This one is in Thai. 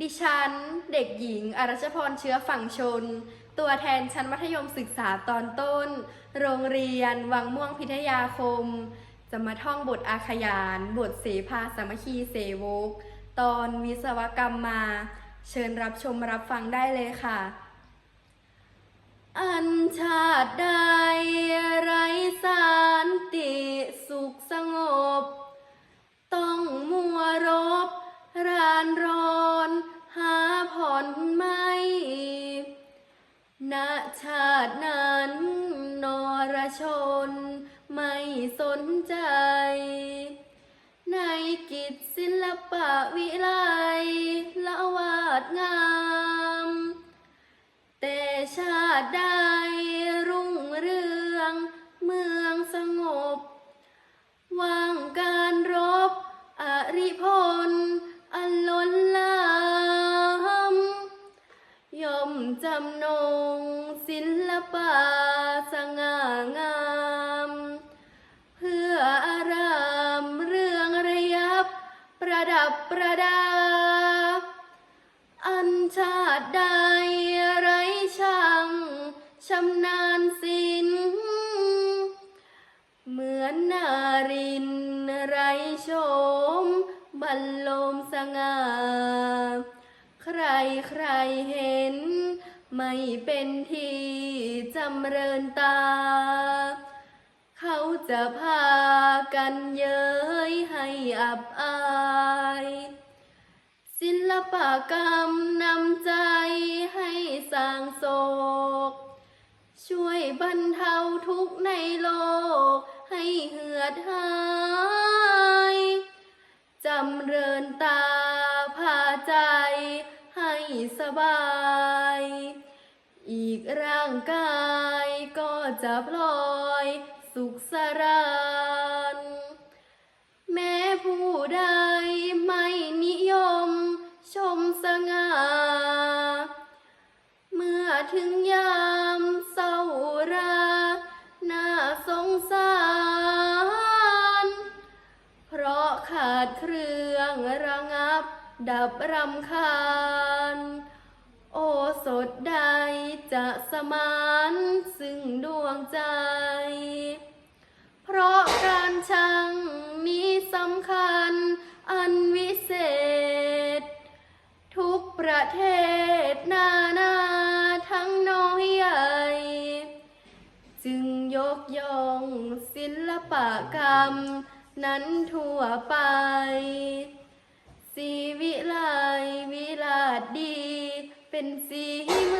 ดิฉัน เด็กหญิง อรัชพรเชื้อฝั่งชน ตัวแทนชั้นมัธยมศึกษาตอนต้น โรงเรียน วังม่วงพิทยาคม จะมาท่องบทอาขยาน บทเสภาสามัคคีเสวก ตอนวิศวกรรมมา เชิญรับชมรับฟังได้เลยค่ะ อันชาติใด ณชาตินั้น นรชน ไม่สนใจ ในกิจศิลปะวิไลละวาดงาม แต่ชาติใดรุ่งเรือง เมืองสงบ ว่างการรบ อริพ จำนงศิลปะสง่างาม เพื่ออารามเรื่องระยับ ประดับประดา อันชาติใดไรช่างชำนาญศิลป์เหมือนนารินไรโฉมบรรลมสง่า รใครเห็น ไม่เป็นที่จำเริญตา เขาจะพากันเย้ยให้อับอาย ศิลปกรรมนำใจให้สร้างโศก ช่วยบรรเทาทุกข์ในโลก ให้เหือดหายจำเริญตา ให้สบาย อีกร่างกายก็จะพลอยสุขสรานแม้ผู้ใดไม่นิยมชมสง่า เมื่อถึงยามเศร้าราน่าสงสาร เพราะขาดเครื่องระงับ ดับรำคาญ โอสถใดจะสมานซึ่งดวงใจ เพราะการชังนี้สำคัญอันวิเศษ ทุกประเทศนานาทั้งน้อยใหญ่ จึงยกย่องศิลปกรรมนั้นทั่วไป สีวิไลวิลาดดี เป็นสีเมื